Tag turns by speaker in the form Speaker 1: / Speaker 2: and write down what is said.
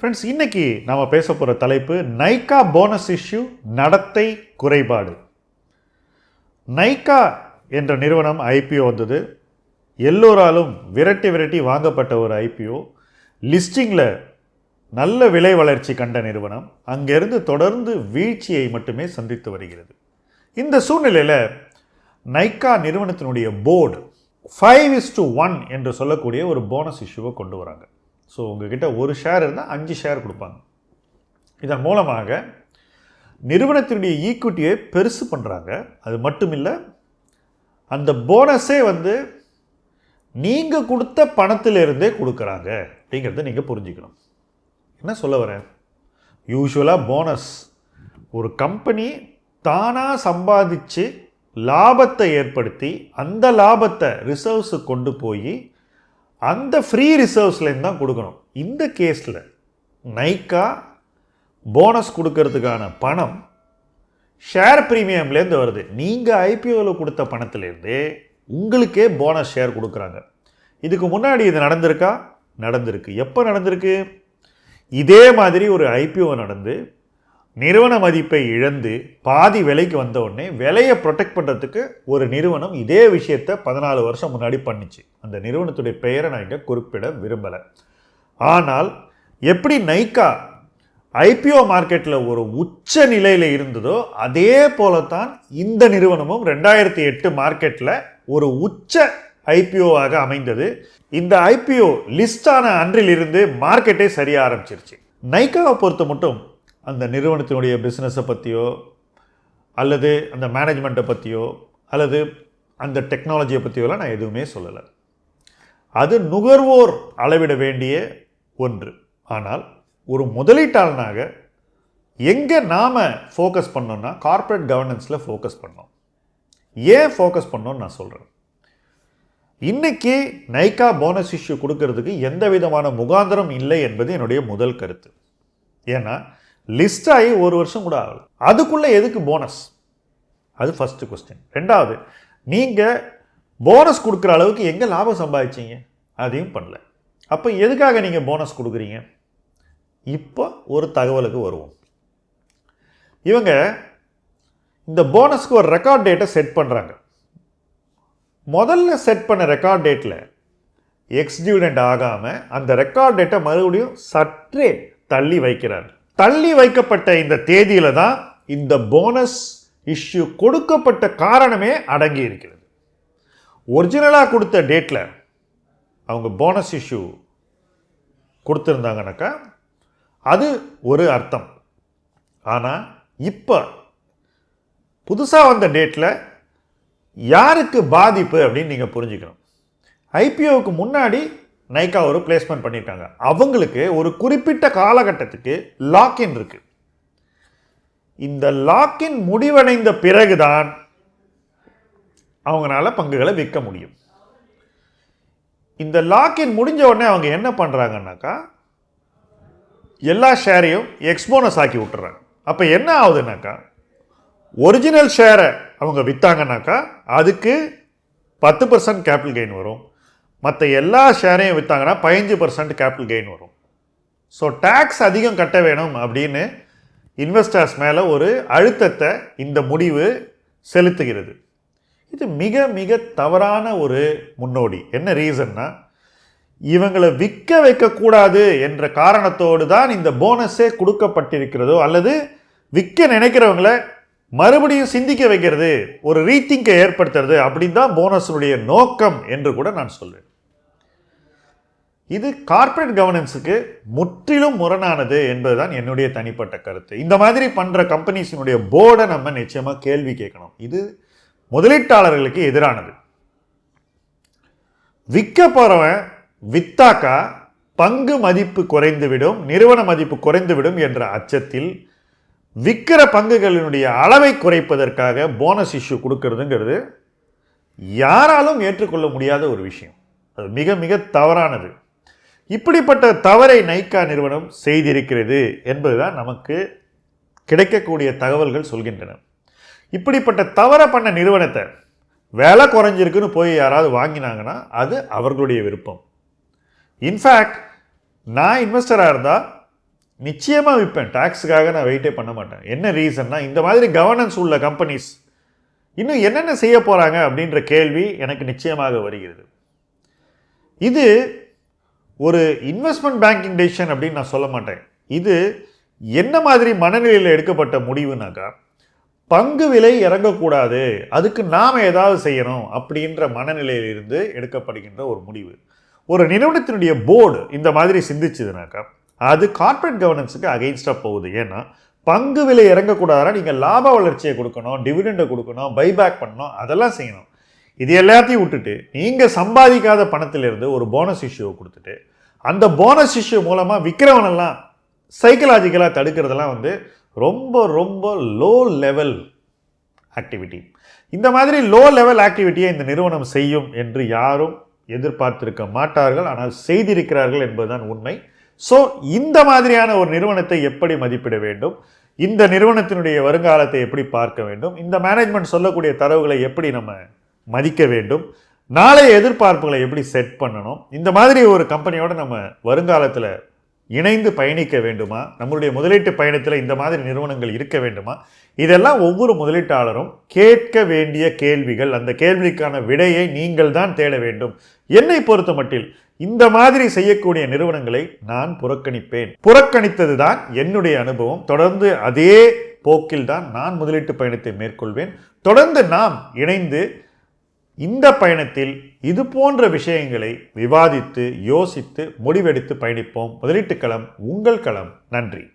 Speaker 1: Friends இன்றைக்கி நாம் பேச போகிற தலைப்பு நைக்கா போனஸ் இஷ்யூ நடத்தை குறைபாடு. நைக்கா என்ற நிறுவனம் ஐபிஓ வந்தது. எல்லோராலும் விரட்டி விரட்டி வாங்கப்பட்ட ஒரு ஐபிஓ லிஸ்டிங்கில் நல்ல விலை வளர்ச்சி கண்ட நிறுவனம். அங்கிருந்து தொடர்ந்து வீழ்ச்சியை மட்டுமே சந்தித்து வருகிறது. இந்த சூழ்நிலையில் நைக்கா நிறுவனத்தினுடைய board five is to one என்று சொல்லக்கூடிய ஒரு போனஸ் இஷ்யூவை கொண்டு வராங்க. ஸோ உங்ககிட்ட ஒரு ஷேர் இருந்தால் அஞ்சு ஷேர் கொடுப்பாங்க. இதன் மூலமாக நிறுவனத்தினுடைய ஈக்விட்டியை பெருசு பண்ணுறாங்க அது மட்டும் இல்லை அந்த போனஸே வந்து நீங்கள் கொடுத்த பணத்திலிருந்தே கொடுக்குறாங்க அப்படிங்கிறத நீங்கள் புரிஞ்சுக்கணும். என்ன சொல்ல வரேன்? யூஸ்வலாக போனஸ் ஒரு கம்பெனி தானாக சம்பாதிச்சு லாபத்தை ஏற்படுத்தி அந்த லாபத்தை ரிசர்வ்ஸு கொண்டு போய் அந்த ஃப்ரீ ரிசர்வ்ஸ்லேருந்து தான் கொடுக்கணும். இந்த கேஸில் நைக்கா போனஸ் கொடுக்கறதுக்கான பணம் ஷேர் ப்ரீமியம்லேருந்து வருது. நீங்கள் ஐபிஓவில் கொடுத்த பணத்துலேருந்தே உங்களுக்கே போனஸ் ஷேர் கொடுக்குறாங்க. இதுக்கு முன்னாடி இது நடந்திருக்கா? நடந்திருக்கு. எப்போ நடந்திருக்கு? இதே மாதிரி ஒரு ஐபிஓ நடந்து நிறுவன மதிப்பை இழந்து பாதி விலைக்கு வந்த உடனே விலையை ப்ரொடெக்ட் பண்ணுறதுக்கு ஒரு நிறுவனம் இதே விஷயத்தை பதினாலு வருஷம் முன்னாடி பண்ணிச்சு. அந்த நிறுவனத்துடைய பெயரை நான் இங்கே குறிப்பிட விரும்பலை. ஆனால் எப்படி நைக்கா ஐபிஓ மார்க்கெட்டில் ஒரு உச்ச நிலையில் இருந்ததோ அதே போல தான் இந்த நிறுவனமும் ரெண்டாயிரத்தி எட்டு மார்க்கெட்டில் ஒரு உச்ச ஐபிஓவாக அமைந்தது. இந்த ஐபிஓ லிஸ்டான அன்றிலிருந்து மார்க்கெட்டே சரிய ஆரம்பிச்சிருச்சு. நைக்காவை பொறுத்த மட்டும் அந்த நிறுவனத்தினுடைய பிஸ்னஸை பற்றியோ அல்லது அந்த மேனேஜ்மெண்ட்டை பற்றியோ அல்லது அந்த டெக்னாலஜியை பற்றியோலாம் நான் எதுவுமே சொல்லலை. அது நுகர்வோர் அளவிட வேண்டிய ஒன்று. ஆனால் ஒரு முதலீட்டாளனாக எங்கே நாம் ஃபோக்கஸ் பண்ணோம்னா கார்ப்பரேட் கவர்னன்ஸில் ஃபோக்கஸ் பண்ணோம். ஏன் ஃபோக்கஸ் பண்ணோன்னு நான் சொல்கிறேன் இன்னைக்கு நைக்கா போனஸ் இஷ்யூ கொடுக்கறதுக்கு எந்த விதமான முகாந்திரம் இல்லை என்பது என்னுடைய முதல் கருத்து. ஏன்னா லிஸ்ட் ஆகி ஒரு வருஷம் கூட ஆகல. அதுக்குள்ளே எதுக்கு போனஸ் அது ஃபஸ்ட்டு கொஸ்டின் ரெண்டாவது நீங்கள் போனஸ் கொடுக்குற அளவுக்கு எங்கே லாபம் சம்பாதிச்சீங்க? அதையும் பண்ணல. அப்போ எதுக்காக நீங்கள் போனஸ் கொடுக்குறீங்க? இப்போ ஒரு தகவலுக்கு வருவோம். இவங்க இந்த போனஸ்க்கு ஒரு ரெக்கார்ட் டேட்டை செட் பண்ணுறாங்க முதல்ல செட் பண்ண ரெக்கார்ட் டேட்டில் எக்ஸ்டியூடெண்ட் ஆகாமல் அந்த ரெக்கார்ட் டேட்டை மறுபடியும் சற்றே தள்ளி வைக்கிறார். தள்ளி வைக்கப்பட்ட இந்த தேதியில தான் இந்த போனஸ் இஷ்யூ கொடுக்கப்பட்ட காரணமே அடங்கி இருக்கிறது. ஒரிஜினலாக கொடுத்த டேட்டில் அவங்க போனஸ் இஷ்யூ கொடுத்துருந்தாங்கனாக்கா அது ஒரு அர்த்தம். ஆனால் இப்போ புதுசாக வந்த டேட்டில் யாருக்கு பாதிப்பு அப்படின்னு நீங்கள் புரிஞ்சுக்கணும். ஐபிஓவுக்கு முன்னாடி நைக்கா ஒரு பிளேஸ்மெண்ட் பண்ணியிருக்காங்க அவங்களுக்கு ஒரு குறிப்பிட்ட காலகட்டத்துக்கு லாக்இன் இருக்கு. இந்த லாக்இன் முடிவடைந்த பிறகுதான் அவங்களால பங்குகளை விற்க முடியும். இந்த லாக்இன் முடிஞ்ச உடனே அவங்க என்ன பண்ணுறாங்கன்னாக்கா எல்லா ஷேரையும் எக்ஸ்போனஸ் ஆக்கி விட்டுறாங்க. அப்போ என்ன ஆகுதுனாக்கா ஒரிஜினல் ஷேரை அவங்க விற்றாங்கனாக்கா அதுக்கு பத்து பர்சன்ட் கேபிட்டல் கெயின் வரும். மற்ற எல்லா ஷேரையும் விற்றாங்கன்னா பதினஞ்சு பர்சன்ட் கேபிட்டல் கெயின் வரும். ஸோ டேக்ஸ் அதிகம் கட்ட வேணும் அப்படின்னு இன்வெஸ்டர்ஸ் மேலே ஒரு அழுத்தத்தை இந்த முடிவு செலுத்துகிறது. இது மிக மிக தவறான ஒரு முன்னோடி. என்ன ரீசன்னா இவங்களை விற்க வைக்கக்கூடாது என்ற காரணத்தோடு தான் இந்த போனஸே கொடுக்கப்பட்டிருக்கிறதோ அல்லது விற்க நினைக்கிறவங்கள மறுபடியும் சிந்திக்க வைக்கிறது ஒரு ரீத்திங்கை ஏற்படுத்துறது அப்படின்னு தான் போனஸினுடைய நோக்கம் என்று கூட நான் சொல்வேன். இது கார்ப்பரேட் கவர்னன்ஸுக்கு முற்றிலும் முரணானது என்பதுதான் என்னுடைய தனிப்பட்ட கருத்து. இந்த மாதிரி பண்ணுற கம்பெனிஸினுடைய போர்டை நம்ம நிச்சயமாக கேள்வி கேட்கணும். இது முதலீட்டாளர்களுக்கு எதிரானது. விற்க போகிறவன் வித்தாக்கா பங்கு மதிப்பு குறைந்துவிடும் நிறுவன மதிப்பு குறைந்துவிடும் என்ற அச்சத்தில் விற்கிற பங்குகளினுடைய அளவை குறைப்பதற்காக போனஸ் இஷ்யூ கொடுக்கறதுங்கிறது யாராலும் ஏற்றுக்கொள்ள முடியாத ஒரு விஷயம். அது மிக மிக தவறானது. இப்படிப்பட்ட தவறை நைக்கா நிறுவனம் செய்திருக்கிறது என்பதுதான் நமக்கு கிடைக்கக்கூடிய தகவல்கள் சொல்கின்றன. இப்படிப்பட்ட தவறை பண்ண நிறுவனத்தை விலை குறைஞ்சிருக்குன்னு போய் யாராவது வாங்கினாங்கன்னா அது அவர்களுடைய விருப்பம். இன்ஃபேக்ட் நான் இன்வெஸ்டராக இருந்தால் நிச்சயமாக விற்பேன். டேக்ஸுக்காக நான் வெயிட்டே பண்ண மாட்டேன். என்ன ரீசன்னா இந்த மாதிரி கவர்னன்ஸ் உள்ள கம்பெனிஸ் இன்னும் என்னென்ன செய்ய போகிறாங்க அப்படின்ற கேள்வி எனக்கு நிச்சயமாக வருகிறது. இது ஒரு இன்வெஸ்ட்மெண்ட் பேங்கிங் டெசிஷன் அப்படின்னு நான் சொல்ல மாட்டேன். இது என்ன மாதிரி மனநிலையில் எடுக்கப்பட்ட முடிவுனாக்கா பங்கு விலை இறங்கக்கூடாது அதுக்கு நாம் ஏதாவது செய்யணும் அப்படின்ற மனநிலையிலிருந்து எடுக்கப்படுகின்ற ஒரு முடிவு. ஒரு நிறுவனத்தினுடைய போர்டு இந்த மாதிரி சிந்திச்சதுனாக்கா அது கார்ப்பரேட் கவர்னன்ஸுக்கு அகெயின்ஸ்டாக போகுது. ஏன்னா பங்கு விலை இறங்கக்கூடாதுனா நீங்கள் லாப வளர்ச்சியை கொடுக்கணும் டிவிடெண்டை கொடுக்கணும் பைபேக் பண்ணணும் அதெல்லாம் செய்யணும். இது எல்லாத்தையும் விட்டுட்டு நீங்கள் சம்பாதிக்காத பணத்திலிருந்து ஒரு போனஸ் இஷ்யூவை கொடுத்துட்டு அந்த போனஸ் இஷ்யூ மூலமாக விற்கிறவனெல்லாம் சைக்கலாஜிக்கலாக தடுக்கிறதெல்லாம் வந்து ரொம்ப ரொம்ப லோ லெவல் ஆக்டிவிட்டி இந்த மாதிரி லோ லெவல் ஆக்டிவிட்டியை இந்த நிறுவனம் செய்யும் என்று யாரும் எதிர்பார்த்திருக்க மாட்டார்கள் ஆனால் செய்திருக்கிறார்கள் என்பதுதான் உண்மை. ஸோ இந்த மாதிரியான ஒரு நிறுவனத்தை எப்படி மதிப்பிட வேண்டும்? இந்த நிறுவனத்தினுடைய வருங்காலத்தை எப்படி பார்க்க வேண்டும்? இந்த மேனேஜ்மெண்ட் சொல்லக்கூடிய தரவுகளை எப்படி நம்ம மதிக்க வேண்டும். நாளைய எதிர்பார்ப்புகளை எப்படி செட் பண்ணணும்? இந்த மாதிரி ஒரு கம்பெனியோட நம்ம வருங்காலத்தில் இணைந்து பயணிக்க வேண்டுமா? நம்மளுடைய முதலீட்டு பயணத்தில் இந்த மாதிரி நிறுவனங்கள் இருக்க வேண்டுமா? இதெல்லாம் ஒவ்வொரு முதலீட்டாளரும் கேட்க வேண்டிய கேள்விகள் அந்த கேள்விக்கான விடையை நீங்கள் தான் தேட வேண்டும். என்னை பொறுத்த மட்டில் இந்த மாதிரி செய்யக்கூடிய நிறுவனங்களை நான் புறக்கணிப்பேன். புறக்கணித்தது தான் என்னுடைய அனுபவம். தொடர்ந்து அதே போக்கில் தான் நான் முதலீட்டு பயணத்தை மேற்கொள்வேன். தொடர்ந்து நாம் இணைந்து இந்த பயணத்தில் இது போன்ற விஷயங்களை விவாதித்து யோசித்து முடிவெடுத்து பயணிப்போம். முதலீட்டு களம் உங்கள் களம். நன்றி.